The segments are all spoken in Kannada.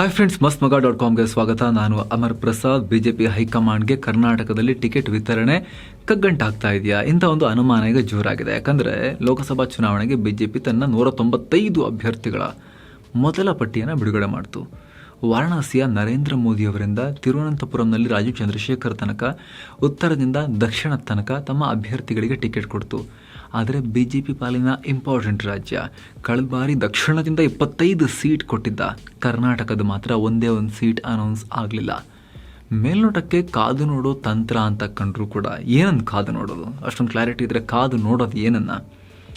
ಹಾಯ್ ಫ್ರೆಂಡ್ಸ್ ಮಸ್ತ್ ಮಗ ಡಾಟ್ ಕಾಮ್ಗೆ ಸ್ವಾಗತ. ನಾನು ಅಮರ್ ಪ್ರಸಾದ್, ಬಿಜೆಪಿ ಹೈಕಮಾಂಡ್ಗೆ ಕರ್ನಾಟಕದಲ್ಲಿ ಟಿಕೆಟ್ ವಿತರಣೆ ಕಗ್ಗಂಟಾಗ್ತಾ ಇದೆಯಾ? ಇಂಥ ಒಂದು ಅನುಮಾನ ಈಗ ಜೋರಾಗಿದೆ. ಯಾಕಂದರೆ ಲೋಕಸಭಾ ಚುನಾವಣೆಗೆ ಬಿಜೆಪಿ ತನ್ನ ನೂರ ತೊಂಬತ್ತೈದು ಅಭ್ಯರ್ಥಿಗಳ ಮೊದಲ ಪಟ್ಟಿಯನ್ನು ಬಿಡುಗಡೆ ಮಾಡಿತು. ವಾರಣಾಸಿಯ ನರೇಂದ್ರ ಮೋದಿಯವರಿಂದ ತಿರುವನಂತಪುರಂನಲ್ಲಿ ರಾಜೀವ್ ಚಂದ್ರಶೇಖರ್ ತನಕ, ಉತ್ತರದಿಂದ ದಕ್ಷಿಣ ತನಕ ತಮ್ಮ ಅಭ್ಯರ್ಥಿಗಳಿಗೆ ಟಿಕೆಟ್ ಕೊಡ್ತು. ಆದರೆ ಬಿ ಜೆ ಪಿ ಪಾಲಿನ ಇಂಪಾರ್ಟೆಂಟ್ ರಾಜ್ಯ. ಕಳೆದ ಬಾರಿ ದಕ್ಷಿಣದಿಂದ ಇಪ್ಪತ್ತೈದು ಸೀಟ್ ಕೊಟ್ಟಿದ್ದ ಕರ್ನಾಟಕದ ಮಾತ್ರ ಒಂದೇ ಒಂದು ಸೀಟ್ ಅನೌನ್ಸ್ ಆಗಲಿಲ್ಲ. ಮೇಲ್ನೋಟಕ್ಕೆ ಕಾದು ನೋಡೋ ತಂತ್ರ ಅಂತ ಕಂಡರೂ ಕೂಡ ಏನನ್ನು ಕಾದು ನೋಡೋದು? ಅಷ್ಟೊಂದು ಕ್ಲಾರಿಟಿ ಇದ್ದರೆ ಕಾದು ನೋಡೋದು ಏನನ್ನ?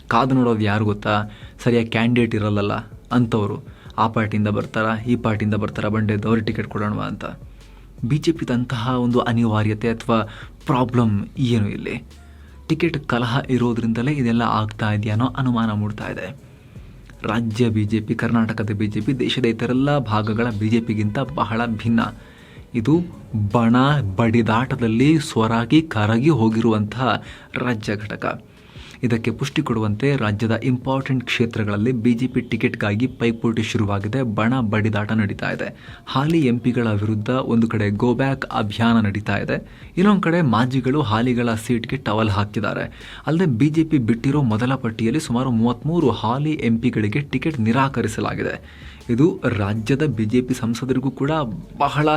ಕಾದು ನೋಡೋದು ಯಾರು ಗೊತ್ತಾ? ಸರಿಯಾಗಿ ಕ್ಯಾಂಡಿಡೇಟ್ ಇರಲ್ಲಲ್ಲ ಅಂಥವರು ಆ ಪಾರ್ಟಿಯಿಂದ ಬರ್ತಾರಾ? ಈ ಪಾರ್ಟಿಯಿಂದ ಬರ್ತಾರಾ? ಬಂಡೆ ಅವ್ರಿಗೆ ಟಿಕೆಟ್ ಕೊಡೋಣ ಅಂತ. ಬಿ ಜೆ ಪಿದಂತಹ ಒಂದು ಅನಿವಾರ್ಯತೆ ಅಥವಾ ಪ್ರಾಬ್ಲಮ್ ಏನು ಇಲ್ಲಿ? ಟಿಕೆಟ್ ಕಲಹ ಇರೋದ್ರಿಂದಲೇ ಇದೆಲ್ಲ ಆಗ್ತಾ ಇದೆಯಾ ಅನ್ನೋ ಅನುಮಾನ ಮೂಡ್ತಾ ಇದೆ. ರಾಜ್ಯ ಬಿ ಜೆ ಪಿ ಕರ್ನಾಟಕದ ಬಿ ಜೆ ಪಿ ದೇಶದ ಇತರೆಲ್ಲ ಭಾಗಗಳ ಬಿ ಜೆ ಪಿಗಿಂತ ಬಹಳ ಭಿನ್ನ. ಇದು ಬಣ ಬಡಿದಾಟದಲ್ಲಿ ಸ್ವರಾಗಿ ಕರಗಿ ಹೋಗಿರುವಂತಹ ರಾಜ್ಯ ಘಟಕ. ಇದಕ್ಕೆ ಪುಷ್ಟಿ ಕೊಡುವಂತೆ ರಾಜ್ಯದ ಇಂಪಾರ್ಟೆಂಟ್ ಕ್ಷೇತ್ರಗಳಲ್ಲಿ ಬಿಜೆಪಿ ಟಿಕೆಟ್ಗಾಗಿ ಪೈಪೋಟಿ ಶುರುವಾಗಿದೆ, ಬಣ ಬಡಿದಾಟ ನಡೀತಾ ಇದೆ. ಹಾಲಿ ಎಂಪಿಗಳ ವಿರುದ್ಧ ಒಂದು ಕಡೆ ಗೋ ಬ್ಯಾಕ್ ಅಭಿಯಾನ ನಡೀತಾ ಇದೆ. ಇನ್ನೊಂದು ಕಡೆ ಮಾಜಿಗಳು ಹಾಲಿಗಳ ಸೀಟ್ಗೆ ಟವಲ್ ಹಾಕಿದ್ದಾರೆ. ಅಲ್ಲದೆ ಬಿಜೆಪಿ ಬಿಟ್ಟಿರೋ ಮೊದಲ ಪಟ್ಟಿಯಲ್ಲಿ ಸುಮಾರು ಮೂವತ್ತ್ಮೂರು ಹಾಲಿ ಎಂಪಿಗಳಿಗೆ ಟಿಕೆಟ್ ನಿರಾಕರಿಸಲಾಗಿದೆ. ಇದು ರಾಜ್ಯದ ಬಿಜೆಪಿ ಸಂಸದರಿಗೂ ಕೂಡ ಬಹಳ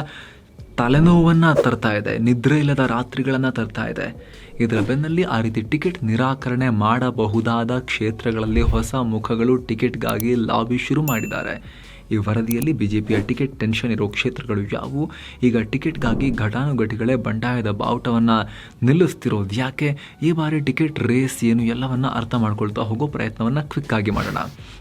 ತಲೆನೋವನ್ನು ತರ್ತಾ ಇದೆ, ನಿದ್ರೆ ಇಲ್ಲದ ರಾತ್ರಿಗಳನ್ನು ತರ್ತಾ ಇದೆ. ಇದರ ಬೆನ್ನಲ್ಲಿ ಆ ರೀತಿ ಟಿಕೆಟ್ ನಿರಾಕರಣೆ ಮಾಡಬಹುದಾದ ಕ್ಷೇತ್ರಗಳಲ್ಲಿ ಹೊಸ ಮುಖಗಳು ಟಿಕೆಟ್ಗಾಗಿ ಲಾಬಿ ಶುರು ಮಾಡಿದ್ದಾರೆ. ಈ ವರದಿಯಲ್ಲಿ ಬಿಜೆಪಿಯ ಟಿಕೆಟ್ ಟೆನ್ಷನ್ ಇರೋ ಕ್ಷೇತ್ರಗಳು ಯಾವುವು? ಈಗ ಟಿಕೆಟ್ಗಾಗಿ ಘಟಾನುಘಟಿಗಳೇ ಬಂಡಾಯದ ಬಾವುಟವನ್ನು ನಿಲ್ಲಿಸ್ತಿರೋದು ಯಾಕೆ? ಈ ಬಾರಿ ಟಿಕೆಟ್ ರೇಸ್ ಏನು ಎಲ್ಲವನ್ನ ಅರ್ಥ ಮಾಡ್ಕೊಳ್ತಾ ಹೋಗೋ ಪ್ರಯತ್ನವನ್ನು ಆಗಿ ಮಾಡೋಣ.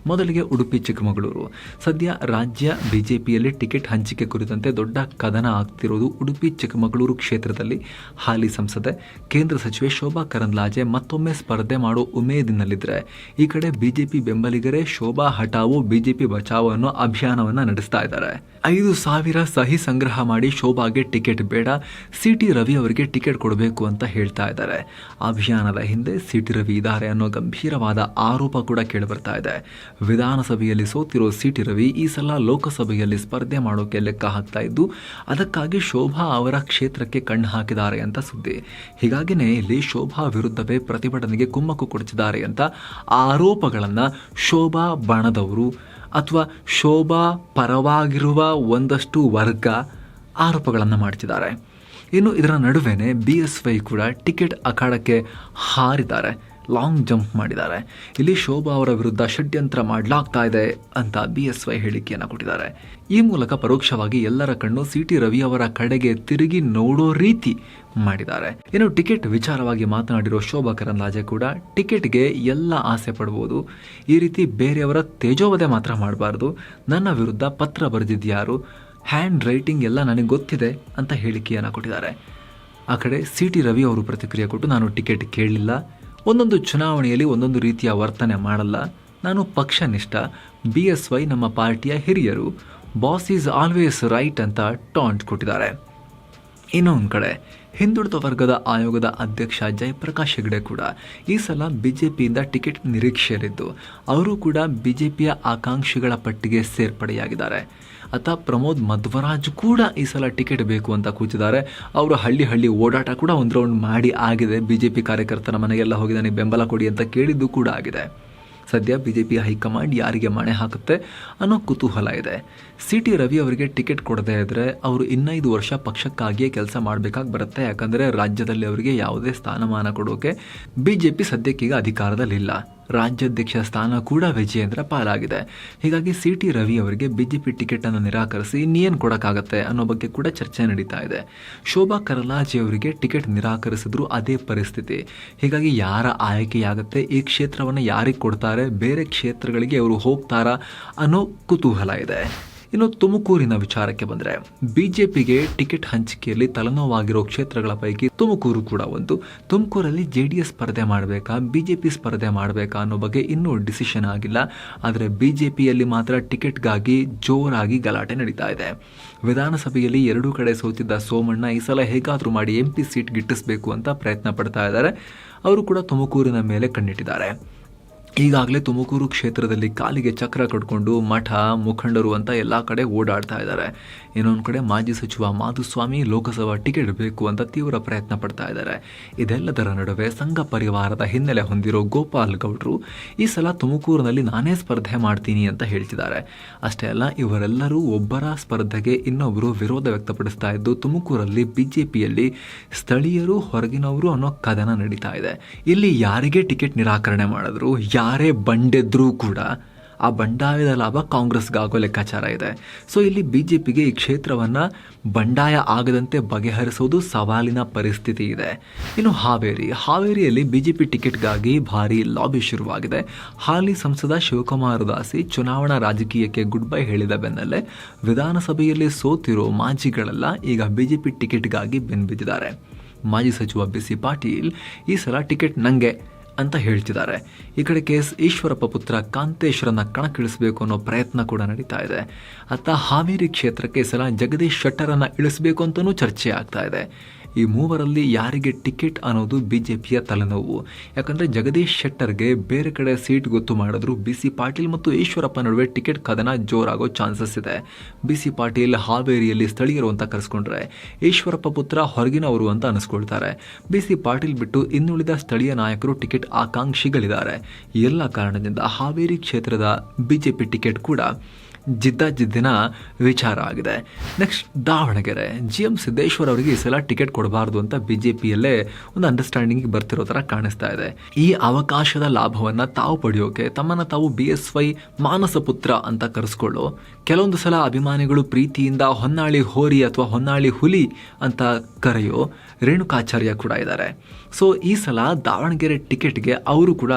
ಮೊದಲಿಗೆ ಉಡುಪಿ, ಚಿಕ್ಕಮಗಳೂರು. ಸದ್ಯ ರಾಜ್ಯ ಬಿಜೆಪಿಯಲ್ಲಿ ಟಿಕೆಟ್ ಹಂಚಿಕೆ ಕುರಿತಂತೆ ದೊಡ್ಡ ಕದನ ಆಗ್ತಿರೋದು ಉಡುಪಿ, ಚಿಕ್ಕಮಗಳೂರು ಕ್ಷೇತ್ರದಲ್ಲಿ. ಹಾಲಿ ಸಂಸದೆ, ಕೇಂದ್ರ ಸಚಿವೆ ಶೋಭಾ ಕರಂದ್ಲಾಜೆ ಮತ್ತೊಮ್ಮೆ ಸ್ಪರ್ಧೆ ಮಾಡೋ ಉಮೇದಿನಲ್ಲಿದ್ದರೆ ಈ ಕಡೆ ಬಿಜೆಪಿ ಬೆಂಬಲಿಗರೇ ಶೋಭಾ ಹಟಾವೋ ಬಿಜೆಪಿ ಬಚಾವೋ ಅನ್ನೋ ಅಭಿಯಾನವನ್ನ ನಡೆಸ್ತಾ ಇದ್ದಾರೆ. ಐದು ಸಾವಿರ ಸಹಿ ಸಂಗ್ರಹ ಮಾಡಿ ಶೋಭಾಗೆ ಟಿಕೆಟ್ ಬೇಡ ಸಿ ಟಿ ರವಿ ಅವರಿಗೆ ಟಿಕೆಟ್ ಕೊಡಬೇಕು ಅಂತ ಹೇಳ್ತಾ ಇದ್ದಾರೆ. ಅಭಿಯಾನದ ಹಿಂದೆ ಸಿ ಟಿ ರವಿ ಇದ್ದಾರೆ ಅನ್ನೋ ಗಂಭೀರವಾದ ಆರೋಪ ಕೂಡ ಕೇಳಿಬರ್ತಾ ಇದೆ. ವಿಧಾನಸಭೆಯಲ್ಲಿ ಸೋತಿರೋ ಸಿ ಟಿ ರವಿ ಈ ಸಲ ಲೋಕಸಭೆಯಲ್ಲಿ ಸ್ಪರ್ಧೆ ಮಾಡೋಕೆ ಲೆಕ್ಕ ಹಾಕ್ತಾ ಇದ್ದು, ಅದಕ್ಕಾಗಿ ಶೋಭಾ ಅವರ ಕ್ಷೇತ್ರಕ್ಕೆ ಕಣ್ಣು ಹಾಕಿದ್ದಾರೆ ಅಂತ ಸುದ್ದಿ. ಹೀಗಾಗಿನೇ ಇಲ್ಲಿ ಶೋಭಾ ವಿರುದ್ಧವೇ ಪ್ರತಿಭಟನೆಗೆ ಕುಮ್ಮಕ್ಕು ಕೊಡಿಸಿದ್ದಾರೆ ಅಂತ ಆರೋಪಗಳನ್ನು ಶೋಭಾ ಬಣದವರು ಅಥವಾ ಶೋಭಾ ಪರವಾಗಿರುವ ಒಂದಷ್ಟು ವರ್ಗ ಆರೋಪಗಳನ್ನು ಮಾಡ್ತಿದ್ದಾರೆ. ಇನ್ನು ಇದರ ನಡುವೆ ಬಿ ಎಸ್ ವೈ ಕೂಡ ಟಿಕೆಟ್ ಅಖಾಡಕ್ಕೆ ಹಾರಿದ್ದಾರೆ. ಲಾಂಗ್ ಜಂಪ್ ಮಾಡಿದ್ದಾರೆ. ಇಲ್ಲಿ ಶೋಭಾ ಅವರ ವಿರುದ್ಧ ಷಡ್ಯಂತ್ರ ಮಾಡಲಾಗ್ತಾ ಇದೆ ಅಂತ ಬಿ ಎಸ್ ವೈ ಹೇಳಿಕೆಯನ್ನು ಕೊಟ್ಟಿದ್ದಾರೆ. ಈ ಮೂಲಕ ಪರೋಕ್ಷವಾಗಿ ಎಲ್ಲರ ಕಣ್ಣು ಸಿ ಟಿ ರವಿ ಅವರ ಕಡೆಗೆ ತಿರುಗಿ ನೋಡೋ ರೀತಿ ಮಾಡಿದ್ದಾರೆ. ಇನ್ನು ಟಿಕೆಟ್ ವಿಚಾರವಾಗಿ ಮಾತನಾಡಿರೋ ಶೋಭಾ ಕರಂದ್ಲಾಜೆ ಕೂಡ ಟಿಕೆಟ್ಗೆ ಎಲ್ಲ ಆಸೆ ಪಡ್ಬೋದು. ಈ ರೀತಿ ಬೇರೆಯವರ ತೇಜೋವಧೆ ಮಾತ್ರ ಮಾಡಬಾರ್ದು. ನನ್ನ ವಿರುದ್ಧ ಪತ್ರ ಬರೆದಿದ್ಯಾರು? ಹ್ಯಾಂಡ್ ರೈಟಿಂಗ್ ಎಲ್ಲ ನನಗೆ ಗೊತ್ತಿದೆ ಅಂತ ಹೇಳಿಕೆಯನ್ನು ಕೊಟ್ಟಿದ್ದಾರೆ. ಆ ಕಡೆ ಸಿ ಟಿ ರವಿ ಅವರು ಪ್ರತಿಕ್ರಿಯೆ ಕೊಟ್ಟು ನಾನು ಟಿಕೆಟ್ ಕೇಳಲಿಲ್ಲ. ಒಂದೊಂದು ಚುನಾವಣೆಯಲ್ಲಿ ಒಂದೊಂದು ರೀತಿಯ ವರ್ತನೆ ಮಾಡಲ್ಲ. ನಾನು ಪಕ್ಷನಿಷ್ಠ ಬಿ ಎಸ್ ವೈ ನಮ್ಮ ಪಾರ್ಟಿಯ ಹಿರಿಯರು. ಬಾಸ್ ಈಸ್ ಆಲ್ವೇಸ್ ರೈಟ್ ಅಂತ ಟಾಂಟ್ ಕೊಟ್ಟಿದ್ದಾರೆ. ಇನ್ನೊಂದು ಕಡೆ, ಹಿಂದುಳಿದ ವರ್ಗದ ಆಯೋಗದ ಅಧ್ಯಕ್ಷ ಜಯಪ್ರಕಾಶ್ ಹೆಗ್ಡೆ ಕೂಡ ಈ ಸಲ ಬಿಜೆಪಿಯಿಂದ ಟಿಕೆಟ್ ನಿರೀಕ್ಷೆಯಲ್ಲಿದ್ದು, ಅವರು ಕೂಡ ಬಿಜೆಪಿಯ ಆಕಾಂಕ್ಷಿಗಳ ಪಟ್ಟಿಗೆ ಸೇರ್ಪಡೆಯಾಗಿದ್ದಾರೆ. ಅತ ಪ್ರಮೋದ್ ಮಧ್ವರಾಜ್ ಕೂಡ ಈ ಸಲ ಟಿಕೆಟ್ ಬೇಕು ಅಂತ ಕೂತಿದ್ದಾರೆ. ಅವರು ಹಳ್ಳಿ ಹಳ್ಳಿ ಓಡಾಟ ಕೂಡ ಒಂದು ರೌಂಡ್ ಮಾಡಿ ಆಗಿದೆ. ಬಿಜೆಪಿ ಕಾರ್ಯಕರ್ತನ ಮನೆಗೆಲ್ಲ ಹೋಗಿದ್ದಾನೆ, ಬೆಂಬಲ ಕೊಡಿ ಅಂತ ಕೇಳಿದ್ದು ಕೂಡ ಆಗಿದೆ. ಸದ್ಯ ಬಿಜೆಪಿ ಹೈಕಮಾಂಡ್ ಯಾರಿಗೆ ಮಣೆ ಹಾಕುತ್ತೆ ಅನ್ನೋ ಕುತೂಹಲ ಇದೆ. ಸಿ ಟಿ ರವಿ ಅವರಿಗೆ ಟಿಕೆಟ್ ಕೊಡದೇ ಇದ್ದರೆ ಅವರು ಇನ್ನೈದು ವರ್ಷ ಪಕ್ಷಕ್ಕಾಗಿಯೇ ಕೆಲಸ ಮಾಡಬೇಕಾಗಿ ಬರುತ್ತೆ. ಯಾಕಂದರೆ ರಾಜ್ಯದಲ್ಲಿ ಅವರಿಗೆ ಯಾವುದೇ ಸ್ಥಾನಮಾನ ಕೊಡೋಕೆ ಬಿಜೆಪಿ ಸದ್ಯಕ್ಕೀಗ ಅಧಿಕಾರದಲ್ಲಿಲ್ಲ. ರಾಜ್ಯಾಧ್ಯಕ್ಷ ಸ್ಥಾನ ಕೂಡ ವಿಜಯೇಂದ್ರ ಪಾಲಾಗಿದೆ. ಹೀಗಾಗಿ ಸಿ ಟಿ ರವಿ ಅವರಿಗೆ ಬಿಜೆಪಿ ಟಿಕೆಟ್ ಅನ್ನು ನಿರಾಕರಿಸಿ ಇನ್ನೇನು ಕೊಡೋಕ್ಕಾಗತ್ತೆ ಅನ್ನೋ ಬಗ್ಗೆ ಕೂಡ ಚರ್ಚೆ ನಡೀತಾ ಇದೆ. ಶೋಭಾ ಕರಲಾಜಿ ಅವರಿಗೆ ಟಿಕೆಟ್ ನಿರಾಕರಿಸಿದ್ರು ಅದೇ ಪರಿಸ್ಥಿತಿ. ಹೀಗಾಗಿ ಯಾರ ಆಯ್ಕೆಯಾಗುತ್ತೆ, ಈ ಕ್ಷೇತ್ರವನ್ನು ಯಾರಿಗೆ ಕೊಡ್ತಾರೆ, ಬೇರೆ ಕ್ಷೇತ್ರಗಳಿಗೆ ಅವರು ಹೋಗ್ತಾರಾ ಅನ್ನೋ ಕುತೂಹಲ ಇದೆ. ಇನ್ನು ತುಮಕೂರಿನ ವಿಚಾರಕ್ಕೆ ಬಂದರೆ, ಬಿಜೆಪಿಗೆ ಟಿಕೆಟ್ ಹಂಚಿಕೆಯಲ್ಲಿ ತಲೆನೋವಾಗಿರೋ ಕ್ಷೇತ್ರಗಳ ಪೈಕಿ ತುಮಕೂರು ಕೂಡ ಒಂದು. ತುಮಕೂರಲ್ಲಿ ಜೆ ಡಿ ಎಸ್ ಸ್ಪರ್ಧೆ ಮಾಡಬೇಕಾ, ಬಿಜೆಪಿ ಸ್ಪರ್ಧೆ ಮಾಡಬೇಕಾ ಅನ್ನೋ ಬಗ್ಗೆ ಇನ್ನೂ ಡಿಸಿಷನ್ ಆಗಿಲ್ಲ. ಆದರೆ ಬಿಜೆಪಿಯಲ್ಲಿ ಮಾತ್ರ ಟಿಕೆಟ್ಗಾಗಿ ಜೋರಾಗಿ ಗಲಾಟೆ ನಡೀತಾ ಇದೆ. ವಿಧಾನಸಭೆಯಲ್ಲಿ ಎರಡೂ ಕಡೆ ಸೋತಿದ್ದ ಸೋಮಣ್ಣ ಈ ಸಲ ಹೇಗಾದರೂ ಮಾಡಿ ಎಂ ಸೀಟ್ ಗಿಟ್ಟಿಸಬೇಕು ಅಂತ ಪ್ರಯತ್ನ ಪಡ್ತಾ ಇದ್ದಾರೆ. ಅವರು ಕೂಡ ತುಮಕೂರಿನ ಮೇಲೆ ಕಣ್ಣಿಟ್ಟಿದ್ದಾರೆ. ಈಗಾಗಲೇ ತುಮಕೂರು ಕ್ಷೇತ್ರದಲ್ಲಿ ಕಾಲಿಗೆ ಚಕ್ರ ಕಟ್ಕೊಂಡು ಮಠ, ಮುಖಂಡರು ಅಂತ ಎಲ್ಲ ಕಡೆ ಓಡಾಡ್ತಾ ಇದ್ದಾರೆ. ಇನ್ನೊಂದು ಕಡೆ ಮಾಜಿ ಸಚಿವ ಮಾಧುಸ್ವಾಮಿ ಲೋಕಸಭಾ ಟಿಕೆಟ್ ಬೇಕು ಅಂತ ತೀವ್ರ ಪ್ರಯತ್ನ ಪಡ್ತಾ ಇದ್ದಾರೆ. ಇದೆಲ್ಲದರ ನಡುವೆ ಸಂಘ ಪರಿವಾರದ ಹಿನ್ನೆಲೆ ಹೊಂದಿರೋ ಗೋಪಾಲ್ ಗೌಡ್ರು, ಈ ಸಲ ತುಮಕೂರಿನಲ್ಲಿ ನಾನೇ ಸ್ಪರ್ಧೆ ಮಾಡ್ತೀನಿ ಅಂತ ಹೇಳ್ತಿದ್ದಾರೆ. ಅಷ್ಟೇ ಅಲ್ಲ, ಇವರೆಲ್ಲರೂ ಒಬ್ಬರ ಸ್ಪರ್ಧೆಗೆ ಇನ್ನೊಬ್ಬರು ವಿರೋಧ ವ್ಯಕ್ತಪಡಿಸ್ತಾ ಇದ್ದು, ತುಮಕೂರಲ್ಲಿ ಬಿಜೆಪಿಯಲ್ಲಿ ಸ್ಥಳೀಯರು ಹೊರಗಿನವರು ಅನ್ನೋ ಕದನ ನಡೀತಾ ಇದೆ. ಇಲ್ಲಿ ಯಾರಿಗೆ ಟಿಕೆಟ್ ನಿರಾಕರಣೆ ಮಾಡಿದ್ರು ಯಾರೇ ಬಂಡೆದ್ರೂ ಕೂಡ ಆ ಬಂಡಾಯದ ಲಾಭ ಕಾಂಗ್ರೆಸ್ಗಾಗೋ ಲೆಕ್ಕಾಚಾರ ಇದೆ. ಸೊ ಇಲ್ಲಿ ಬಿ ಜೆ ಪಿಗೆ ಈ ಕ್ಷೇತ್ರವನ್ನು ಬಂಡಾಯ ಆಗದಂತೆ ಬಗೆಹರಿಸೋದು ಸವಾಲಿನ ಪರಿಸ್ಥಿತಿ ಇದೆ. ಇನ್ನು ಹಾವೇರಿ. ಹಾವೇರಿಯಲ್ಲಿ ಬಿ ಜೆ ಪಿ ಟಿಕೆಟ್ಗಾಗಿ ಭಾರಿ ಲಾಬಿ ಶುರುವಾಗಿದೆ. ಹಾಲಿ ಸಂಸದ ಶಿವಕುಮಾರ ದಾಸಿ ಚುನಾವಣಾ ರಾಜಕೀಯಕ್ಕೆ ಗುಡ್ ಬೈ ಹೇಳಿದ ಬೆನ್ನಲ್ಲೇ ವಿಧಾನಸಭೆಯಲ್ಲಿ ಸೋತಿರೋ ಮಾಜಿಗಳೆಲ್ಲ ಈಗ ಬಿ ಜೆ ಪಿ ಟಿಕೆಟ್ಗಾಗಿ ಬೆನ್ಬಿದ್ದಿದ್ದಾರೆ. ಮಾಜಿ ಸಚಿವ ಬಿ ಸಿ ಪಾಟೀಲ್, ಈ ಸಲ ಟಿಕೆಟ್ ನಂಗೆ. ಅಂತ ಹೇಳ್ತಿದ್ದಾರೆ. ಈ ಕಡೆ ಕೆ ಎಸ್ ಈಶ್ವರಪ್ಪ ಪುತ್ರ ಕಾಂತೇಶ್ವರನ್ನ ಕಣಕ್ಕಿಳಿಸಬೇಕು ಅನ್ನೋ ಪ್ರಯತ್ನ ಕೂಡ ನಡೀತಾ ಇದೆ. ಅತ್ತ ಹಾವೇರಿ ಕ್ಷೇತ್ರಕ್ಕೆ ಸಲ ಜಗದೀಶ್ ಶೆಟ್ಟರನ್ನ ಇಳಿಸಬೇಕು ಅಂತಲೂ ಚರ್ಚೆ ಆಗ್ತಾ ಇದೆ. ಈ ಮೂವರಲ್ಲಿ ಯಾರಿಗೆ ಟಿಕೆಟ್ ಅನ್ನೋದು ಬಿಜೆಪಿಯ ತಲೆನೋವು. ಯಾಕಂದ್ರೆ ಜಗದೀಶ್ ಶೆಟ್ಟರ್ಗೆ ಬೇರೆ ಕಡೆ ಸೀಟ್ ಗೊತ್ತು ಮಾಡಿದ್ರು ಬಿ ಸಿ ಪಾಟೀಲ್ ಮತ್ತು ಈಶ್ವರಪ್ಪ ನಡುವೆ ಟಿಕೆಟ್ ಕದನ ಜೋರಾಗೋ ಚಾನ್ಸಸ್ ಇದೆ. ಬಿ ಸಿ ಪಾಟೀಲ್ ಹಾವೇರಿಯಲ್ಲಿ ಸ್ಥಳೀಯರು ಅಂತ ಕರೆಸ್ಕೊಂಡ್ರೆ ಈಶ್ವರಪ್ಪ ಪುತ್ರ ಹೊರಗಿನವರು ಅಂತ ಅನಿಸ್ಕೊಳ್ತಾರೆ. ಬಿ ಸಿ ಪಾಟೀಲ್ ಬಿಟ್ಟು ಇನ್ನುಳಿದ ಸ್ಥಳೀಯ ನಾಯಕರು ಟಿಕೆಟ್ ಆಕಾಂಕ್ಷಿಗಳಿದ್ದಾರೆ. ಎಲ್ಲ ಕಾರಣದಿಂದ ಹಾವೇರಿ ಕ್ಷೇತ್ರದ ಬಿಜೆಪಿ ಟಿಕೆಟ್ ಕೂಡ ಜಿದ್ದಾಜಿದ್ದಿನ ವಿಚಾರ ಆಗಿದೆ. Next Davanagere. G M Siddeshwar ಅವರಿಗೆ ಈ ಸಲ ಟಿಕೆಟ್ ಕೊಡಬಾರ್ದು ಅಂತ ಬಿ ಜೆ ಪಿಯಲ್ಲೇ ಒಂದು ಅಂಡರ್ಸ್ಟ್ಯಾಂಡಿಂಗ್ ಬರ್ತಿರೋ ಥರ ಕಾಣಿಸ್ತಾ ಇದೆ. ಈ ಅವಕಾಶದ ಲಾಭವನ್ನು ತಾವು ಪಡೆಯೋಕೆ ತಮ್ಮನ್ನು ತಾವು ಬಿ ಎಸ್ ವೈ ಮಾನಸ ಪುತ್ರ ಅಂತ ಕರೆಸ್ಕೊಳ್ಳೋ, ಕೆಲವೊಂದು ಸಲ ಅಭಿಮಾನಿಗಳು ಪ್ರೀತಿಯಿಂದ ಹೊನ್ನಾಳಿ ಹೋರಿ ಅಥವಾ ಹೊನ್ನಾಳಿ ಹುಲಿ ಅಂತ ಕರೆಯೋ ರೇಣುಕಾಚಾರ್ಯ ಕೂಡ ಇದ್ದಾರೆ. ಸೊ ಈ ಸಲ ದಾವಣಗೆರೆ ಟಿಕೆಟ್ಗೆ ಅವರು ಕೂಡ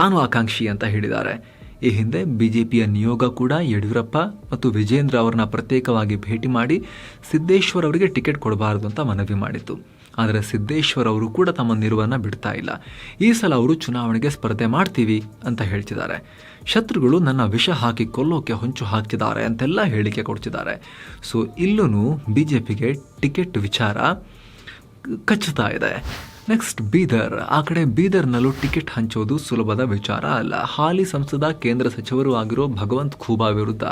ನಾನು ಆಕಾಂಕ್ಷಿ ಅಂತ ಹೇಳಿದ್ದಾರೆ. ಈ ಹಿಂದೆ ಬಿಜೆಪಿಯ ನಿಯೋಗ ಕೂಡ ಯಡಿಯೂರಪ್ಪ ಮತ್ತು ವಿಜೇಂದ್ರ ಅವರನ್ನ ಪ್ರತ್ಯೇಕವಾಗಿ ಭೇಟಿ ಮಾಡಿ ಸಿದ್ದೇಶ್ವರ್ ಅವರಿಗೆ ಟಿಕೆಟ್ ಕೊಡಬಾರದು ಅಂತ ಮನವಿ ಮಾಡಿತ್ತು. ಆದರೆ ಸಿದ್ದೇಶ್ವರ್ ಅವರು ಕೂಡ ತಮ್ಮ ನಿಲುವನ್ನು ಬಿಡ್ತಾ ಇಲ್ಲ. ಈ ಸಲ ಅವರು ಚುನಾವಣೆಗೆ ಸ್ಪರ್ಧೆ ಮಾಡ್ತೀವಿ ಅಂತ ಹೇಳ್ತಿದ್ದಾರೆ. ಶತ್ರುಗಳು ನನ್ನ ವಿಷ ಹಾಕಿ ಕೊಲ್ಲೋಕೆ ಹೊಂಚು ಹಾಕ್ತಿದ್ದಾರೆ ಅಂತೆಲ್ಲ ಹೇಳಿಕೆ ಕೊಡ್ತಿದ್ದಾರೆ. ಸೊ ಇಲ್ಲೂ ಬಿ ಜೆ ಟಿಕೆಟ್ ವಿಚಾರ ಕಚ್ಚುತ್ತಾ ಇದೆ. ನೆಕ್ಸ್ಟ್ ಬೀದರ್. ಆ ಕಡೆ ಬೀದರ್ನಲ್ಲೂ ಟಿಕೆಟ್ ಹಂಚೋದು ಸುಲಭದ ವಿಚಾರ ಅಲ್ಲ. ಹಾಲಿ ಸಂಸದ ಕೇಂದ್ರ ಸಚಿವರು ಆಗಿರೋ ಭಗವಂತ್ ಖೂಬಾ ವಿರುದ್ಧ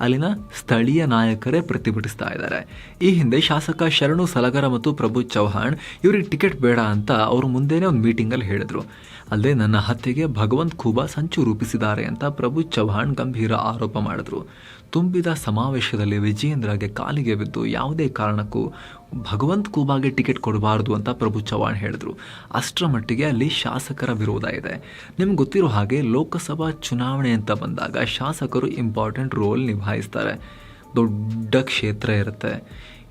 ಅಲ್ಲಿನ ಸ್ಥಳೀಯ ನಾಯಕರೇ ಪ್ರತಿಭಟಿಸ್ತಾ ಇದ್ದಾರೆ. ಈ ಹಿಂದೆ ಶಾಸಕ ಶರಣು ಸಲಗರ ಮತ್ತು ಪ್ರಭು ಚೌಹಾಣ್ ಇವರಿಗೆ ಟಿಕೆಟ್ ಬೇಡ ಅಂತ ಅವರು ಮುಂದೆನೇ ಒಂದು ಮೀಟಿಂಗಲ್ಲಿ ಹೇಳಿದರು. ಅಲ್ಲದೆ ನನ್ನ ಹತ್ಯೆಗೆ ಭಗವಂತ್ ಖೂಬಾ ಸಂಚು ರೂಪಿಸಿದ್ದಾರೆ ಅಂತ ಪ್ರಭು ಚೌಹಾಣ್ ಗಂಭೀರ ಆರೋಪ ಮಾಡಿದ್ರು. ತುಂಬಿದ ಸಮಾವೇಶದಲ್ಲಿ ವಿಜಯೇಂದ್ರಗೆ ಕಾಲಿಗೆ ಬಿದ್ದು ಯಾವುದೇ ಕಾರಣಕ್ಕೂ ಭಗವಂತ್ ಖೂಬಾಗೆ ಟಿಕೆಟ್ ಕೊಡಬಾರ್ದು ಅಂತ ಪ್ರಭು ಚವ್ಹಾಣ್ ಹೇಳಿದ್ರು. ಅಷ್ಟರ ಮಟ್ಟಿಗೆ ಅಲ್ಲಿ ಶಾಸಕರ ವಿರೋಧ ಇದೆ. ನಿಮ್ಗೆ ಗೊತ್ತಿರೋ ಹಾಗೆ ಲೋಕಸಭಾ ಚುನಾವಣೆ ಅಂತ ಬಂದಾಗ ಶಾಸಕರು ಇಂಪಾರ್ಟೆಂಟ್ ರೋಲ್ ನಿಭಾಯಿಸ್ತಾರೆ. ದೊಡ್ಡ ಕ್ಷೇತ್ರ ಇರುತ್ತೆ.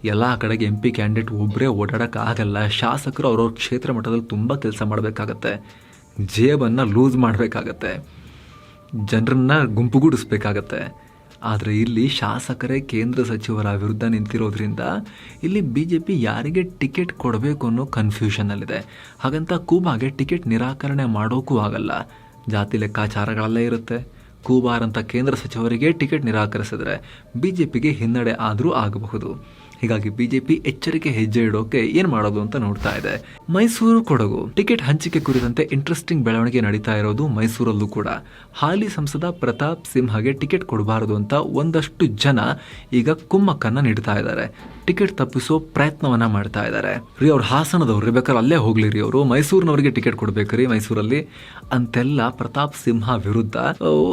ಎಲ್ಲ ಕಡೆಗೆ ಎಂ ಪಿ ಕ್ಯಾಂಡಿಡೇಟ್ ಒಬ್ಬರೇ ಓಡಾಡೋಕ್ಕಾಗಲ್ಲ ಶಾಸಕರು ಅವ್ರವ್ರ ಕ್ಷೇತ್ರ ಮಟ್ಟದಲ್ಲಿ ತುಂಬ ಕೆಲಸ ಮಾಡಬೇಕಾಗತ್ತೆ. ಜೇಬನ್ನು ಲೂಸ್ ಮಾಡಬೇಕಾಗತ್ತೆ. ಜನರನ್ನ ಗುಂಪುಗೂಡಿಸ್ಬೇಕಾಗತ್ತೆ. ಆದರೆ ಇಲ್ಲಿ ಶಾಸಕರೇ ಕೇಂದ್ರ ಸಚಿವರ ವಿರುದ್ಧ ನಿಂತಿರೋದ್ರಿಂದ ಇಲ್ಲಿ ಬಿ ಜೆ ಪಿ ಯಾರಿಗೆ ಟಿಕೆಟ್ ಕೊಡಬೇಕು ಅನ್ನೋ ಕನ್ಫ್ಯೂಷನಲ್ಲಿದೆ ಹಾಗಂತ ಕೂಬಾಗೆ ಟಿಕೆಟ್ ನಿರಾಕರಣೆ ಮಾಡೋಕ್ಕೂ ಆಗಲ್ಲ. ಜಾತಿ ಲೆಕ್ಕಾಚಾರಗಳಲ್ಲೇ ಇರುತ್ತೆ. ಕೂಬಾರ್ ಅಂತ ಕೇಂದ್ರ ಸಚಿವರಿಗೆ ಟಿಕೆಟ್ ನಿರಾಕರಿಸಿದ್ರೆ ಬಿ ಜೆ ಪಿಗೆ ಹಿನ್ನಡೆ ಆದರೂ ಆಗಬಹುದು. ಹೀಗಾಗಿ ಬಿಜೆಪಿ ಎಚ್ಚರಿಕೆ ಹೆಜ್ಜೆ ಇಡೋಕೆ ಏನ್ ಮಾಡೋದು ಅಂತ ನೋಡ್ತಾ ಇದೆ. ಮೈಸೂರು ಕೊಡಗು. ಟಿಕೆಟ್ ಹಂಚಿಕೆ ಕುರಿತಂತೆ ಇಂಟ್ರೆಸ್ಟಿಂಗ್ ಬೆಳವಣಿಗೆ ನಡೀತಾ ಇರೋದು ಮೈಸೂರಲ್ಲೂ ಕೂಡ. ಹಾಲಿ ಸಂಸದ ಪ್ರತಾಪ್ ಸಿಂಹಗೆ ಟಿಕೆಟ್ ಕೊಡಬಾರದು ಅಂತ ಒಂದಷ್ಟು ಜನ ಈಗ ಕುಮ್ಮಕ್ಕನ್ನ ನೀಡ್ತಾ ಇದ್ದಾರೆ. ಟಿಕೆಟ್ ತಪ್ಪಿಸೋ ಪ್ರಯತ್ನವನ್ನ ಮಾಡ್ತಾ ಇದ್ದಾರೆ. ರೀ, ಅವ್ರು ಹಾಸನದವ್ರು, ಬೇಕಾದ್ರೆ ಅಲ್ಲೇ ಹೋಗ್ಲಿ ರೀ ಅವರು. ಮೈಸೂರಿನವರಿಗೆ ಟಿಕೆಟ್ ಕೊಡ್ಬೇಕ್ರಿ ಮೈಸೂರಲ್ಲಿ. ಅಂತೆಲ್ಲ ಪ್ರತಾಪ್ ಸಿಂಹ ವಿರುದ್ಧ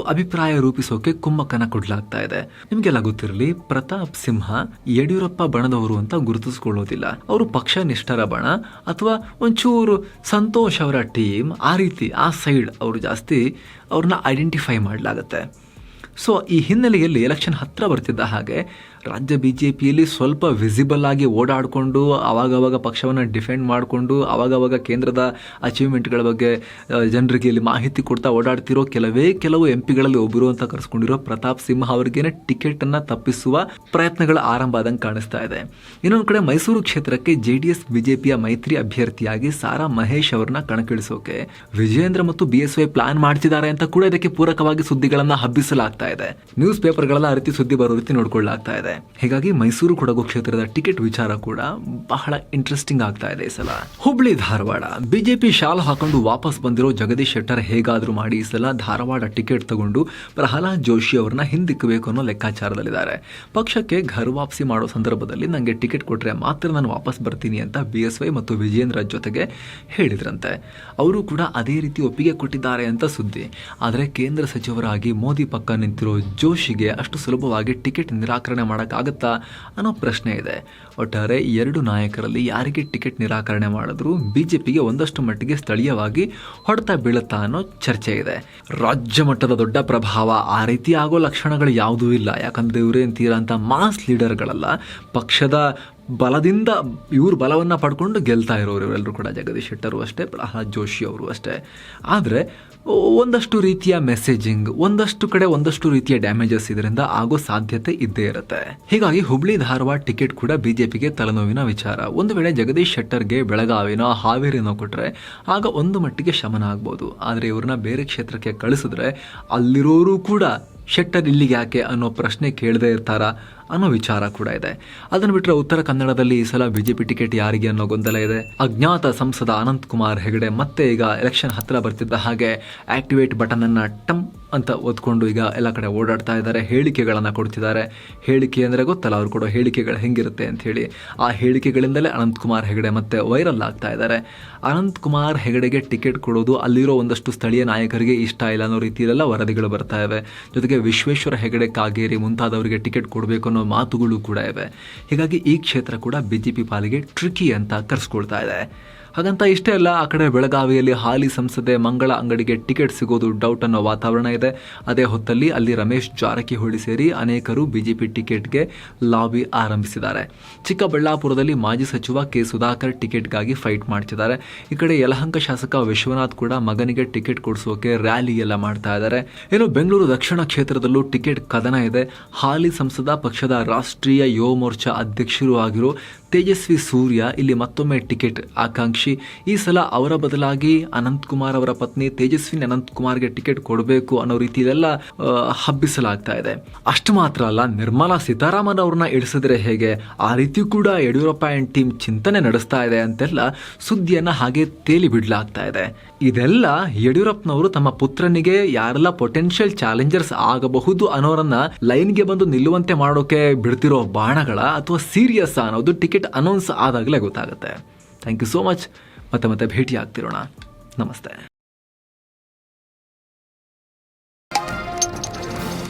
ಅಭಿಪ್ರಾಯ ರೂಪಿಸೋಕೆ ಕುಮ್ಮಕ್ಕನ ಕೊಡ್ಲಾಗ್ತಾ ಇದೆ. ನಿಮ್ಗೆಲ್ಲ ಗೊತ್ತಿರಲಿ, ಪ್ರತಾಪ್ ಸಿಂಹ ಯಡಿಯೂರಪ್ಪ ಬಣದವರು ಅಂತ ಗುರುತಿಸ್ಕೊಳ್ಳೋದಿಲ್ಲ. ಅವರು ಪಕ್ಷ ನಿಷ್ಠರ ಬಣ, ಅಥವಾ ಒಂಚೂರು ಸಂತೋಷ್ ಅವರ ಟೀಮ್, ಆ ರೀತಿ, ಆ ಸೈಡ್ ಅವರು ಜಾಸ್ತಿ ಅವ್ರನ್ನ ಐಡೆಂಟಿಫೈ ಮಾಡಲಾಗತ್ತೆ. ಸೊ, ಈ ಹಿನ್ನೆಲೆಯಲ್ಲಿ ಎಲೆಕ್ಷನ್ ಹತ್ತಿರ ಬರ್ತಿದ್ದ ಹಾಗೆ ರಾಜ್ಯ ಬಿ ಜೆ ಪಿಯಲ್ಲಿ ಸ್ವಲ್ಪ ವಿಸಿಬಲ್ ಆಗಿ ಓಡಾಡಿಕೊಂಡು, ಅವಾಗವಾಗ ಪಕ್ಷವನ್ನು ಡಿಫೆಂಡ್ ಮಾಡಿಕೊಂಡು, ಅವಾಗವಾಗ ಕೇಂದ್ರದ ಅಚೀವ್ಮೆಂಟ್ಗಳ ಬಗ್ಗೆ ಜನರಿಗೆ ಇಲ್ಲಿ ಮಾಹಿತಿ ಕೊಡ್ತಾ ಓಡಾಡ್ತಿರೋ ಕೆಲವೇ ಕೆಲವು ಎಂ ಪಿಗಳಲ್ಲಿ ಒಬ್ಬರು ಅಂತ ಕರೆಸ್ಕೊಂಡಿರೋ ಪ್ರತಾಪ್ ಸಿಂಹ ಅವರಿಗೇನೆ ಟಿಕೆಟನ್ನು ತಪ್ಪಿಸುವ ಪ್ರಯತ್ನಗಳ ಆರಂಭ ಆದಂಗೆ ಕಾಣಿಸ್ತಾ ಇದೆ. ಇನ್ನೊಂದು ಕಡೆ ಮೈಸೂರು ಕ್ಷೇತ್ರಕ್ಕೆ ಜೆ ಡಿ ಎಸ್ ಬಿಜೆಪಿಯ ಮೈತ್ರಿ ಅಭ್ಯರ್ಥಿಯಾಗಿ ಸಾರಾ ಮಹೇಶ್ ಅವರನ್ನ ಕಣಕ್ಕಿಳಿಸೋಕೆ ವಿಜೇಂದ್ರ ಮತ್ತು ಬಿ ಎಸ್ ವೈ ಪ್ಲಾನ್ ಮಾಡ್ತಿದ್ದಾರೆ ಅಂತ ಕೂಡ ಇದಕ್ಕೆ ಪೂರಕವಾಗಿ ಸುದ್ದಿಗಳನ್ನು ಹಬ್ಬಿಸಲಾಗ್ತಾ ಇದೆ. ನ್ಯೂಸ್ ಪೇಪರ್ಗಳೆಲ್ಲ ಆ ರೀತಿ ಸುದ್ದಿ ಬರೋ ರೀತಿ ನೋಡ್ಕೊಳ್ಳಾಗ್ತಾ ಇದೆ. ಇದೆ. ಹೀಗಾಗಿ ಮೈಸೂರು ಕೊಡಗು ಕ್ಷೇತ್ರದ ಟಿಕೆಟ್ ವಿಚಾರ ಕೂಡ ಬಹಳ ಇಂಟ್ರೆಸ್ಟಿಂಗ್ ಆಗ್ತಾ ಇದೆ ಈ ಸಲ. ಹುಬ್ಳಿ, ಧಾರವಾಡ. ಬಿಜೆಪಿ ಶಾಲ್ ಹಾಕೊಂಡು ವಾಪಸ್ ಬಂದಿರೋ ಜಗದೀಶ್ ಶೆಟ್ಟರ್ ಹೇಗಾದ್ರೂ ಮಾಡಿ ಈ ಸಲ ಧಾರವಾಡ ಟಿಕೆಟ್ ತಗೊಂಡು ಪ್ರಹ್ಲಾದ್ ಜೋಶಿ ಅವರನ್ನ ಹಿಂದಿಕ್ಕಬೇಕು ಅನ್ನೋ ಲೆಕ್ಕಾಚಾರದಲ್ಲಿದ್ದಾರೆ. ಪಕ್ಷಕ್ಕೆ ಘರ್ ವಾಪಸಿ ಮಾಡೋ ಸಂದರ್ಭದಲ್ಲಿ ನನಗೆ ಟಿಕೆಟ್ ಕೊಟ್ಟರೆ ಮಾತ್ರ ನಾನು ವಾಪಸ್ ಬರ್ತೀನಿ ಅಂತ ಬಿ ವೈ ಮತ್ತು ವಿಜಯೇಂದ್ರ ಜೊತೆಗೆ ಹೇಳಿದ್ರಂತೆ. ಅವರು ಕೂಡ ಅದೇ ರೀತಿ ಒಪ್ಪಿಗೆ ಕೊಟ್ಟಿದ್ದಾರೆ ಅಂತ ಸುದ್ದಿ. ಆದರೆ ಕೇಂದ್ರ ಸಚಿವರಾಗಿ ಮೋದಿ ಪಕ್ಕ ನಿಂತಿರೋ ಜೋಶಿಗೆ ಅಷ್ಟು ಸುಲಭವಾಗಿ ಟಿಕೆಟ್ ನಿರಾಕರಣೆ ಮಾಡೋಕ್ಕಾಗತ್ತಾ ಅನ್ನೋ ಪ್ರಶ್ನೆ ಇದೆ. ಒಟ್ಟಾರೆ ಎರಡು ನಾಯಕರಲ್ಲಿ ಯಾರಿಗೆ ಟಿಕೆಟ್ ನಿರಾಕರಣೆ ಮಾಡಿದ್ರು ಬಿಜೆಪಿಗೆ ಒಂದಷ್ಟು ಮಟ್ಟಿಗೆ ಸ್ಥಳೀಯವಾಗಿ ಹೊಡೆತ ಬೀಳುತ್ತಾ ಅನ್ನೋ ಚರ್ಚೆ ಇದೆ. ರಾಜ್ಯ ಮಟ್ಟದ ದೊಡ್ಡ ಪ್ರಭಾವ ಆ ರೀತಿ ಆಗೋ ಲಕ್ಷಣಗಳು ಯಾವುದೂ ಇಲ್ಲ. ಯಾಕಂದ್ರೆ ಇವರೇನು ತೀರಾ ಅಂತ ಮಾಸ್ ಲೀಡರ್ಗಳಲ್ಲ. ಪಕ್ಷದ ಬಲದಿಂದ ಇವ್ರ ಬಲವನ್ನು ಪಡ್ಕೊಂಡು ಗೆಲ್ತಾ ಇರೋರು ಇವರೆಲ್ಲರೂ ಕೂಡ, ಜಗದೀಶ್ ಶೆಟ್ಟರು ಅಷ್ಟೇ, ಪ್ರಹ್ಲಾದ್ ಜೋಶಿ ಅವರು ಅಷ್ಟೇ. ಆದರೆ ಒಂದಷ್ಟು ರೀತಿಯ ಮೆಸೇಜಿಂಗ್ ಒಂದಷ್ಟು ಕಡೆ ಒಂದಷ್ಟು ರೀತಿಯ ಡ್ಯಾಮೇಜಸ್ ಇದರಿಂದ ಆಗೋ ಸಾಧ್ಯತೆ ಇದ್ದೇ ಇರುತ್ತೆ. ಹೀಗಾಗಿ ಹುಬ್ಳಿ ಧಾರವಾಡ ಟಿಕೆಟ್ ಕೂಡ ಬಿಜೆಪಿಗೆ ತಲೆನೋವಿನ ವಿಚಾರ. ಒಂದು ವೇಳೆ ಜಗದೀಶ್ ಶೆಟ್ಟರ್ಗೆ ಬೆಳಗಾವಿನೋ, ಹಾವೇರಿನೋ ಕೊಟ್ಟರೆ ಆಗ ಒಂದು ಮಟ್ಟಿಗೆ ಶಮನ ಆಗ್ಬೋದು. ಆದರೆ ಇವ್ರನ್ನ ಬೇರೆ ಕ್ಷೇತ್ರಕ್ಕೆ ಕಳಿಸಿದ್ರೆ, ಅಲ್ಲಿರೋರು ಕೂಡ ಶೆಟ್ಟರ್ ಇಲ್ಲಿಗೆ ಯಾಕೆ ಅನ್ನೋ ಪ್ರಶ್ನೆ ಕೇಳದೇ ಇರ್ತಾರಾ ಅನ್ನೋ ವಿಚಾರ ಕೂಡ ಇದೆ. ಅದನ್ನು ಬಿಟ್ಟರೆ ಉತ್ತರ ಕನ್ನಡದಲ್ಲಿ ಈ ಸಲ ಬಿಜೆಪಿ ಟಿಕೆಟ್ ಯಾರಿಗೆ ಅನ್ನೋ ಗೊಂದಲ ಇದೆ. ಅಜ್ಞಾತ ಸಂಸದ ಅನಂತ್ ಕುಮಾರ್ ಹೆಗಡೆ ಮತ್ತೆ ಈಗ ಎಲೆಕ್ಷನ್ ಹತ್ತಿರ ಬರ್ತಿದ್ದ ಹಾಗೆ ಆಕ್ಟಿವೇಟ್ ಬಟನ್ ಅನ್ನ ಟಮ್ ಅಂತ ಒತ್ಕೊಂಡು ಈಗ ಎಲ್ಲ ಕಡೆ ಓಡಾಡ್ತಾ ಇದ್ದಾರೆ, ಹೇಳಿಕೆಗಳನ್ನು ಕೊಡ್ತಿದ್ದಾರೆ. ಹೇಳಿಕೆ ಅಂದರೆ ಗೊತ್ತಲ್ಲ, ಅವ್ರು ಕೊಡೋ ಹೇಳಿಕೆಗಳು ಹೆಂಗಿರುತ್ತೆ ಅಂತ ಹೇಳಿ. ಆ ಹೇಳಿಕೆಗಳಿಂದಲೇ ಅನಂತಕುಮಾರ್ ಹೆಗಡೆ ಮತ್ತೆ ವೈರಲ್ ಆಗ್ತಾ ಇದ್ದಾರೆ. ಅನಂತಕುಮಾರ್ ಹೆಗಡೆಗೆ ಟಿಕೆಟ್ ಕೊಡೋದು ಅಲ್ಲಿರೋ ಒಂದಷ್ಟು ಸ್ಥಳೀಯ ನಾಯಕರಿಗೆ ಇಷ್ಟ ಇಲ್ಲ ಅನ್ನೋ ರೀತಿಯಲ್ಲೆಲ್ಲ ವರದಿಗಳು ಬರ್ತಾ ಇವೆ. ಜೊತೆಗೆ ವಿಶ್ವೇಶ್ವರ ಹೆಗಡೆ ಕಾಗೇರಿ ಮುಂತಾದವರಿಗೆ ಟಿಕೆಟ್ ಕೊಡಬೇಕು ಅನ್ನೋ ಮಾತುಗಳು ಕೂಡ ಇವೆ. ಹೀಗಾಗಿ ಈ ಕ್ಷೇತ್ರ ಕೂಡ ಬಿಜೆಪಿ ಪಾಲಿಗೆ ಟ್ರಿಕಿ ಅಂತ ಕರೆಸ್ಕೊಳ್ತಾ ಇದೆ. ಹಾಗಂತ ಇಷ್ಟೇ ಅಲ್ಲ, ಆ ಕಡೆ ಬೆಳಗಾವಿಯಲ್ಲಿ ಹಾಲಿ ಸಂಸದೆ ಮಂಗಳ ಅಂಗಡಿಗೆ ಟಿಕೆಟ್ ಸಿಗೋದು ಡೌಟ್ ಅನ್ನೋ ವಾತಾವರಣ ಇದೆ. ಅದೇ ಹೊತ್ತಲ್ಲಿ ಅಲ್ಲಿ ರಮೇಶ್ ಜಾರಕಿಹೊಳಿ ಸೇರಿ ಅನೇಕರು ಬಿಜೆಪಿ ಟಿಕೆಟ್ಗೆ ಲಾಬಿ ಆರಂಭಿಸಿದ್ದಾರೆ. ಚಿಕ್ಕಬಳ್ಳಾಪುರದಲ್ಲಿ ಮಾಜಿ ಸಚಿವ ಕೆ ಸುಧಾಕರ್ ಟಿಕೆಟ್ಗಾಗಿ ಫೈಟ್ ಮಾಡ್ತಿದ್ದಾರೆ. ಈ ಕಡೆ ಯಲಹಂಕ ಶಾಸಕ ವಿಶ್ವನಾಥ್ ಕೂಡ ಮಗನಿಗೆ ಟಿಕೆಟ್ ಕೊಡಿಸೋಕೆ ರ್ಯಾಲಿ ಎಲ್ಲ ಮಾಡ್ತಾ ಇದ್ದಾರೆ. ಇನ್ನು ಬೆಂಗಳೂರು ದಕ್ಷಿಣ ಕ್ಷೇತ್ರದಲ್ಲೂ ಟಿಕೆಟ್ ಕದನ ಇದೆ. ಹಾಲಿ ಸಂಸದ ಪಕ್ಷದ ರಾಷ್ಟ್ರೀಯ ಯುವ ಮೋರ್ಚಾ ಅಧ್ಯಕ್ಷರು ಆಗಿರೋ ತೇಜಸ್ವಿ ಸೂರ್ಯ ಇಲ್ಲಿ ಮತ್ತೊಮ್ಮೆ ಟಿಕೆಟ್ ಆಕಾಂಕ್ಷಿ. ಈ ಸಲ ಅವರ ಬದಲಾಗಿ ಅನಂತ್ ಕುಮಾರ್ ಅವರ ಪತ್ನಿ ತೇಜಸ್ವಿನಿ ಅನಂತ್ ಕುಮಾರ್ಗೆ ಟಿಕೆಟ್ ಕೊಡಬೇಕು ಅನ್ನೋ ಆ, ಹಬ್ಬಿಸಲಾಗ್ತಾ ಇದೆ. ಅಷ್ಟು ಮಾತ್ರ ಅಲ್ಲ ನಿರ್ಮಲಾ ಸೀತಾರಾಮನ್ ಅವ್ರನ್ನ ಇಳಿಸಿದ್ರೆ ಹೇಗೆ? ಆ ರೀತಿ ಕೂಡ ಯಡಿಯೂರಪ್ಪ ಆ್ಯಂಡ್ ಟೀಮ್ ಚಿಂತನೆ ನಡೆಸ್ತಾ ಇದೆ ಅಂತೆಲ್ಲ ಸುದ್ದಿಯನ್ನ ಹಾಗೆ ತೇಲಿ ಬಿಡ್ಲಾಗ್ತಾ ಇದೆ. ಇದೆಲ್ಲ ಯಡಿಯೂರಪ್ಪನವರು ತಮ್ಮ ಪುತ್ರನಿಗೆ ಯಾರೆಲ್ಲ ಪೊಟೆನ್ಷಿಯಲ್ ಚಾಲೆಂಜರ್ಸ್ ಆಗಬಹುದು ಅನ್ನೋರನ್ನ ಲೈನ್ಗೆ ಬಂದು ನಿಲ್ಲುವಂತೆ ಮಾಡೋಕೆ ಬಿಡ್ತಿರೋ ಬಾಣಗಳ ಅಥವಾ ಸೀರಿಯಸ್ ಅನ್ನೋದು ಟಿಕೆಟ್ ಅನೌನ್ಸ್ ಆದಾಗಲೇ ಗೊತ್ತಾಗುತ್ತೆ. ಥ್ಯಾಂಕ್ ಯು ಸೋ ಮಚ್ ಮತ್ತೆ ಮತ್ತೆ ಭೇಟಿ ಆಗ್ತಿರೋಣ ನಮಸ್ತೆ.